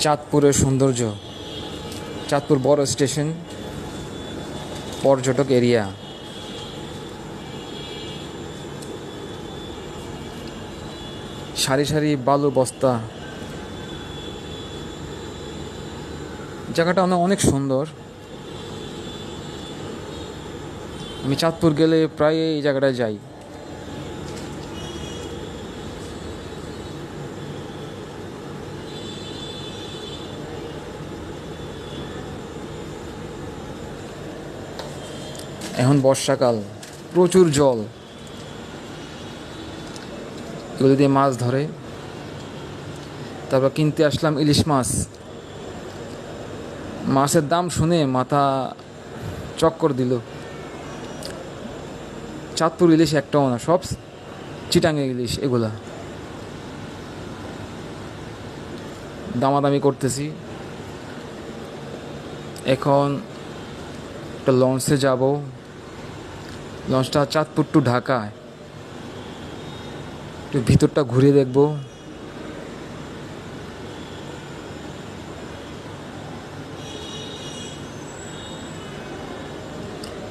চাঁদপুরের সৌন্দর্য। চাঁদপুর বড় স্টেশন, পর্যটক এরিয়া। সারি সারি বালু বস্তা। জায়গাটা অনেক অনেক সুন্দর। আমি চাঁদপুর গেলে প্রায় এই জায়গাটায় যাই। এখন বর্ষাকাল, প্রচুর জল। এগুলো দিয়ে মাছ ধরে। তারপর কিনতে আসলাম ইলিশ মাছ। মাছের দাম শুনে মাথা চক্কর দিল। চাঁদপুর ইলিশ একটাও না সব চিটাঙ্গে ইলিশ এগুলা। দামাদামি করতেছি। এখন একটা লঞ্চে যাব। লঞ্চটা চাঁদপুর টু ঢাকায়। একটু ভিতরটা ঘুরে দেখব।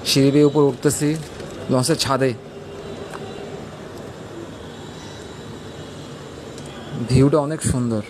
সিঁড়ি বেয়ে উপর উঠতেছি, লঞ্চের ছাদে। ভিউটা অনেক সুন্দর।